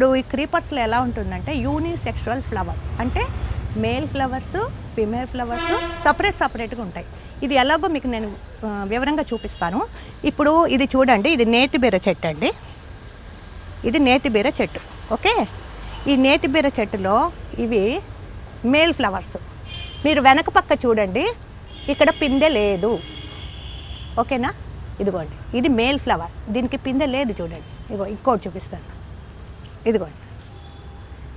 ఇప్పుడు ఈ క్రీపర్స్లో ఎలా ఉంటుందంటే యూనిసెక్షువల్ ఫ్లవర్స్ అంటే male flowers female flowers separate సపరేట్గా ఉంటాయి. ఇది ఎలాగో మీకు నేను వివరంగా చూపిస్తాను. ఇప్పుడు ఇది చూడండి ఇది నేతిబీర చెట్టు అండి. ఇది నేతిబీర చెట్టు ఓకే? ఈ నేతిబీర చెట్టులో ఇవి మేల్ ఫ్లవర్స్ మీరు వెనక పక్క చూడండి ఇక్కడ పిందె లేదు. ఓకేనా? ఇదిగోండి ఇది మేల్ ఫ్లవర్ దీనికి పిందె లేదు చూడండి. ఇదిగో ఇంకోటి చూపిస్తాను. ఇదిగోండి.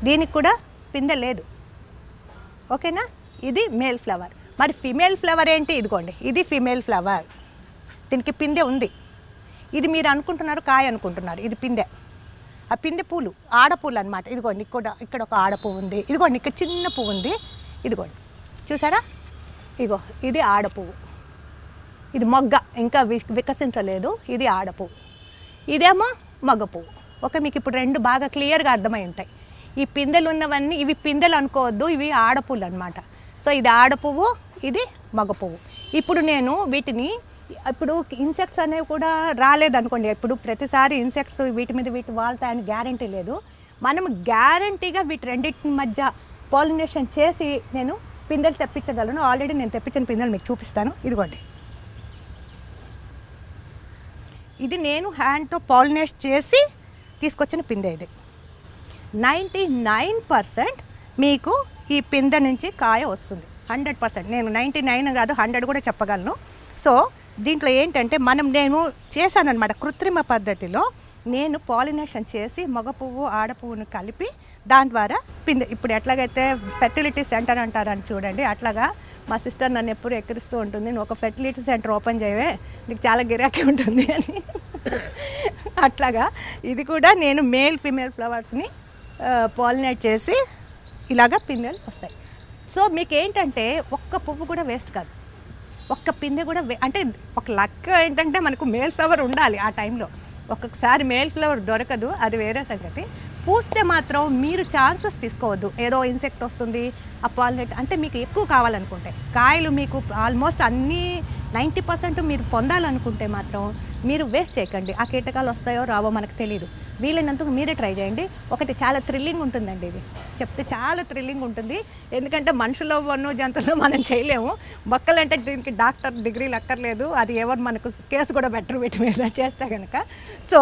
దీనికి కూడా పిందె లేదు. ఓకేనా? ఇది మేల్ ఫ్లవర్. మరి ఫిమేల్ ఫ్లవర్ ఏంటి? ఇదిగోండి. ఇది ఫిమేల్ ఫ్లవర్. దీనికి పిందె ఉంది. ఇది మీరు అనుకుంటున్నారు కాయ అనుకుంటున్నారు. ఇది పిందె. ఆ పిందె పూలు ఆడపూలు అనమాట ఇదిగోండి ఇక్కడ ఇక్కడ ఒక ఆడపువ్వు ఉంది. ఇదిగోండి ఇక్కడ చిన్న పువ్వు ఉంది. ఇదిగోండి. చూసారా? ఇదిగో ఇది ఆడపువ్వు ఇది మొగ్గ. ఇంకా వి- వికసించలేదు. ఇది ఆడపువ్వు ఇదేమో మగ పువ్వు ఓకే మీకు ఇప్పుడు రెండు బాగా క్లియర్గా అర్థమై ఉంటాయి. ఈ పిందెలు ఉన్నవన్నీ ఇవి పిందెలు అనుకోవద్దు ఇవి ఆడపువ్వులు అనమాట సో ఇది ఆడపువ్వు ఇది మగ పువ్వు ఇప్పుడు నేను వీటిని ఇప్పుడు ఇన్సెక్ట్స్ అనేవి కూడా రాలేదనుకోండి. ఇప్పుడు ప్రతిసారి ఇన్సెక్ట్స్ వీటి మీద వీటి వాళ్తాయని గ్యారంటీ లేదు. మనం గ్యారంటీగా వీటి రెండింటి మధ్య పాలినేషన్ చేసి నేను పిందెలు తెప్పించగలను. ఆల్రెడీ నేను తెప్పించిన పిందెలు మీకు చూపిస్తాను. ఇదిగోండి. ఇది నేను హ్యాండ్తో పాలినేట్ చేసి తీసుకొచ్చిన పిందె ఇది. నైంటీ నైన్ పర్సెంట్ మీకు ఈ పిందె నుంచి కాయ వస్తుంది. Hundred percent. నేను నైంటీ నైన్ కాదు హండ్రెడ్ కూడా చెప్పగలను. సో దీంట్లో ఏంటంటే మనం నేను చేశానన్నమాట కృత్రిమ పద్ధతిలో నేను పాలినేషన్ చేసి మగ పువ్వు ఆడ పువ్వును కలిపి దాని ద్వారా పిందె. ఇప్పుడు ఎట్లాగైతే ఫెర్టిలిటీ సెంటర్ అంటారని చూడండి అట్లాగా మా సిస్టర్ నన్ను ఎప్పుడు ఎక్కిరిస్తూ ఉంటుంది నువ్వు ఒక ఫెర్టిలిటీ సెంటర్ ఓపెన్ చేయవే నీకు చాలా గిరాకీ ఉంటుంది అని. అట్లాగా. ఇది కూడా నేను మేల్ ఫీమేల్ ఫ్లవర్స్ని పాలినేట్ చేసి ఇలాగా పిందెలు వస్తాయి. సో మీకు ఏంటంటే ఒక్క పువ్వు కూడా వేస్ట్ కాదు. ఒక్క పిందె కూడా అంటే ఒక లక్ ఏంటంటే మనకు మేల్ ఫ్లవర్ ఉండాలి ఆ టైంలో. ఒక్కొక్కసారి మేల్ ఫ్లవర్ దొరకదు అది వేరే సంగతి. పూస్తే మాత్రం మీరు ఛాన్సెస్ తీసుకోవద్దు. ఏదో ఇన్సెక్ట్ వస్తుంది ఆ పాలినేట్ అంటే మీకు ఎక్కువ కావాలనుకుంటే. కాయలు మీకు ఆల్మోస్ట్ అన్నీ నైంటీ పర్సెంట్ మీరు పొందాలనుకుంటే మాత్రం మీరు వేస్ట్ చేయకండి. ఆ కీటకాలు వస్తాయో రావో మనకు తెలియదు వీలైనంతకు మీరే ట్రై చేయండి. ఒకటి చాలా థ్రిల్లింగ్ ఉంటుందండి ఇది. చెప్తే చాలా థ్రిల్లింగ్ ఉంటుంది. ఎందుకంటే మనుషుల్లో ఉన్న జంతువులో మనం చేయలేము. మొక్కలంటే దీనికి డాక్టర్ డిగ్రీలు అక్కర్లేదు అది ఎవరు మనకు కేసు కూడా బెటర్ వీటి మీద చేస్తే కనుక సో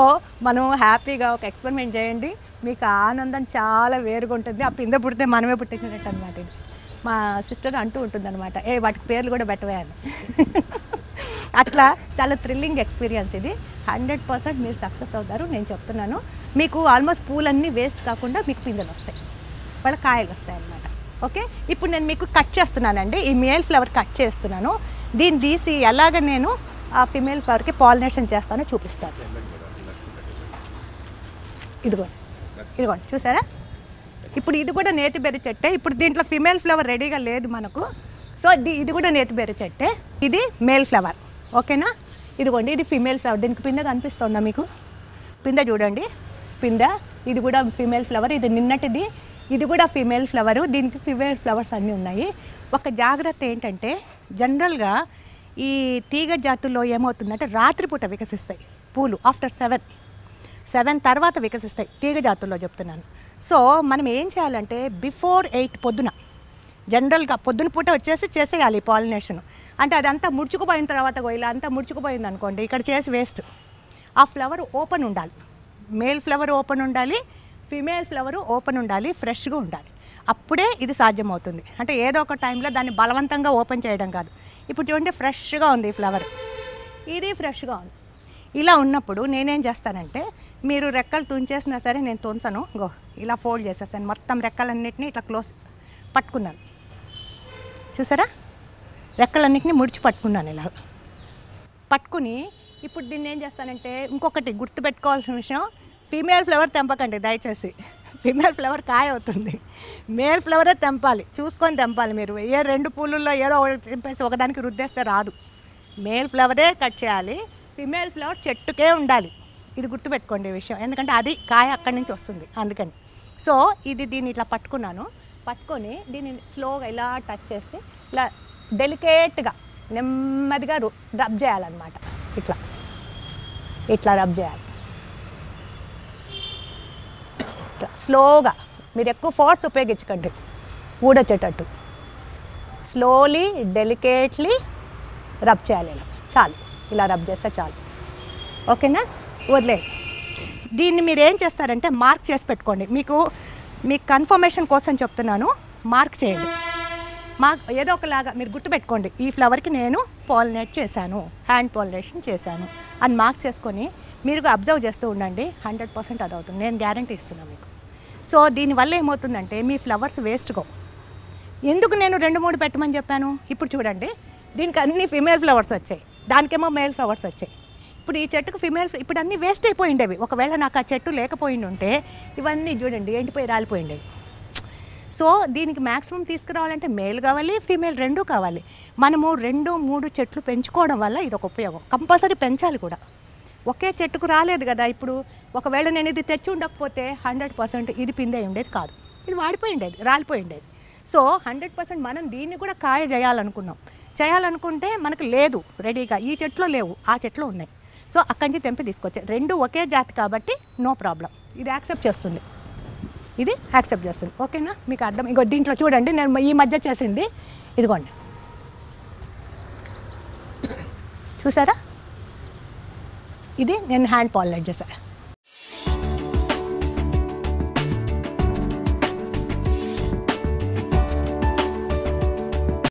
మనం హ్యాపీగా ఒక ఎక్స్పెరిమెంట్ చేయండి. మీకు ఆనందం చాలా వేరుగా ఉంటుంది. ఆ పింద పుడితే మనమే పుట్టించినట్టు అనమాట ఇది. మా సిస్టర్ అంటూ ఉంటుంది అనమాట ఏ వాటికి పేర్లు కూడా పెట్టవేయాలి అట్లా చాలా థ్రిల్లింగ్ ఎక్స్పీరియన్స్ ఇది. హండ్రెడ్ పర్సెంట్ మీరు సక్సెస్ అవుతారు నేను చెప్తున్నాను. మీకు ఆల్మోస్ట్ పూలన్నీ వేస్ట్ కాకుండా మీకు పిందెలు వస్తాయి. వాళ్ళ కాయలు వస్తాయి అన్నమాట. ఓకే? ఇప్పుడు నేను మీకు కట్ చేస్తున్నానండి. ఈ మేల్ ఫ్లవర్ కట్ చేస్తున్నాను. దీన్ని తీసి ఎలాగ నేను ఆ ఫిమేల్ ఫ్లవర్కి పాలినేషన్ చేస్తానో చూపిస్తాను. ఇదిగోండి. ఇదిగోండి. చూసారా? ఇప్పుడు ఇది కూడా నేతి బెర్రి చెట్టే. ఇప్పుడు దీంట్లో ఫిమేల్ ఫ్లవర్ రెడీగా లేదు మనకు. సో ఇది ఇది కూడా నేతి బెర్రి చెట్టే. ఇది మేల్ ఫ్లవర్ ఓకేనా? ఇదిగోండి ఇది ఫిమేల్ ఫ్లవర్ దీనికి పిందె కనిపిస్తుందా మీకు? పిందె చూడండి. పిందె ఇది కూడా ఫీమేల్ ఫ్లవర్ ఇది నిన్నటిది. ఇది కూడా ఫీమేల్ ఫ్లవర్ దీనికి ఫీమేల్ ఫ్లవర్స్ అన్నీ ఉన్నాయి. ఒక జాగ్రత్త ఏంటంటే జనరల్గా ఈ తీగ జాతుల్లో ఏమవుతుందంటే రాత్రిపూట వికసిస్తాయి పూలు ఆఫ్టర్ సెవెన్ సెవెన్ తర్వాత వికసిస్తాయి తీగ జాతుల్లో చెప్తున్నాను. సో మనం ఏం చేయాలంటే బిఫోర్ ఎయిట్ పొద్దున జనరల్గా పొద్దున పూట వచ్చేసి చేసేయాలి పాలినేషన్. అంటే అదంతా ముడుచుకుపోయిన తర్వాత ఇలా అంతా ముడుచుకుపోయింది అనుకోండి ఇక్కడ చేసి వేస్ట్. ఆ ఫ్లవర్ ఓపెన్ ఉండాలి. మేల్ ఫ్లవర్ ఓపెన్ ఉండాలి ఫిమేల్ ఫ్లవర్ ఓపెన్ ఉండాలి ఫ్రెష్గా ఉండాలి. అప్పుడే ఇది సాధ్యమవుతుంది. అంటే ఏదో ఒక టైంలో దాన్ని బలవంతంగా ఓపెన్ చేయడం కాదు. ఇప్పుడు చూడండి ఫ్రెష్గా ఉంది ఈ ఫ్లవర్. ఇది ఫ్రెష్గా ఉంది. ఇలా ఉన్నప్పుడు నేనేం చేస్తానంటే మీరు రెక్కలు తుంచేసినా సరే నేను తుంచను. గో ఇలా ఫోల్డ్ చేసేస్తాను. మొత్తం రెక్కలన్నిటిని ఇట్లా క్లోజ్ పట్టుకున్నాను. చూసారా? రెక్కలన్నిటిని ముడిచి పట్టుకున్నాను ఇలా. పట్టుకుని ఇప్పుడు దీన్ని ఏం చేస్తానంటే ఇంకొకటి గుర్తుపెట్టుకోవాల్సిన విషయం ఫీమేల్ ఫ్లవర్ తెంపకండి దయచేసి. ఫీమేల్ ఫ్లవర్ కాయ అవుతుంది. మేల్ ఫ్లవరే తెంపాలి. చూసుకొని తెంపాలి మీరు. ఏ రెండు పూలుల్లో ఏదో ఒకటి తెంపేసి ఒకదానికి రుద్దేస్తే రాదు. మేల్ ఫ్లవరే కట్ చేయాలి. ఫిమేల్ ఫ్లవర్ చెట్టుకే ఉండాలి. ఇది గుర్తుపెట్టుకోండి విషయం. ఎందుకంటే అది కాయ అక్కడి నుంచి వస్తుంది. అందుకని. సో ఇది దీన్ని ఇట్లా పట్టుకున్నాను. పట్టుకొని దీన్ని స్లోగా ఇలా టచ్ చేసి ఇలా డెలికేట్గా నెమ్మదిగా రు- రబ్ చేయాలన్నమాట. ఇట్లా. ఇట్లా రబ్ చేయాలి. ఇట్లా స్లోగా. మీరు ఎక్కువ ఫోర్స్ ఉపయోగించకండి. ఊడొచ్చేటట్టు. స్లోలీ డెలికేట్లీ రబ్ చేయాలి ఇలా. చాలు. ఇలా రబ్ చేస్తే చాలు. ఓకేనా? వదిలేదు దీన్ని మీరు ఏం చేస్తారంటే మార్క్ చేసి పెట్టుకోండి. మీకు మీకు కన్ఫర్మేషన్ కోసం చెప్తున్నాను. మార్క్ చేయండి. మా ఏదో ఒకలాగా మీరు గుర్తుపెట్టుకోండి. ఈ ఫ్లవర్కి నేను పాలినేట్ చేశాను. హ్యాండ్ పాలినేషన్ చేశాను. అని మార్క్ చేసుకొని మీరు అబ్జర్వ్ చేస్తూ ఉండండి. హండ్రెడ్ పర్సెంట్ అది అవుతుంది. నేను గ్యారంటీ ఇస్తున్నాను మీకు. సో దీనివల్ల ఏమవుతుందంటే మీ ఫ్లవర్స్ వేస్ట్గా ఎందుకు నేను రెండు మూడు పెట్టమని చెప్పాను? ఇప్పుడు చూడండి. దీనికి అన్ని ఫిమేల్ ఫ్లవర్స్ వచ్చాయి. దానికేమో మేల్ ఫ్లవర్స్ వచ్చాయి. ఇప్పుడు ఈ చెట్టుకు ఫిమేల్ ఇప్పుడు అన్నీ వేస్ట్ అయిపోయిండేవి. ఒకవేళ నాకు ఆ చెట్టు లేకపోయింది ఉంటే ఇవన్నీ చూడండి ఎండిపోయి రాలిపోయిండేవి. సో దీనికి మ్యాక్సిమం తీసుకురావాలంటే మేల్ కావాలి ఫీమేల్ రెండూ కావాలి. మనము రెండు మూడు చెట్లు పెంచుకోవడం వల్ల ఇది ఒక ఉపయోగం. కంపల్సరీ పెంచాలి కూడా. ఒకే చెట్టుకు రాలేదు కదా ఇప్పుడు. ఒకవేళ నేను ఇది తెచ్చి ఉండకపోతే హండ్రెడ్ పర్సెంట్ ఇది పిందే ఉండేది కాదు. ఇది వాడిపోయి ఉండేది రాలిపోయి ఉండేది సో హండ్రెడ్ పర్సెంట్ మనం దీన్ని కూడా కాయ చేయాలనుకున్నాం చేయాలనుకుంటే మనకు లేదు రెడీగా ఈ చెట్లో లేవు ఆ చెట్లో ఉన్నాయి. సో అక్కడి నుంచి తెంపి తీసుకొచ్చాయి రెండు ఒకే జాతి కాబట్టి నో ప్రాబ్లం ఇది యాక్సెప్ట్ చేస్తుంది. ఇది యాక్సెప్ట్ చేస్తుంది. ఓకేనా మీకు అర్థం ఇంకో దీంట్లో చూడండి నేను ఈ మధ్య చేసింది. ఇదిగోండి. చూసారా? ఇది నేను హ్యాండ్ పాలినేట్ చేశాను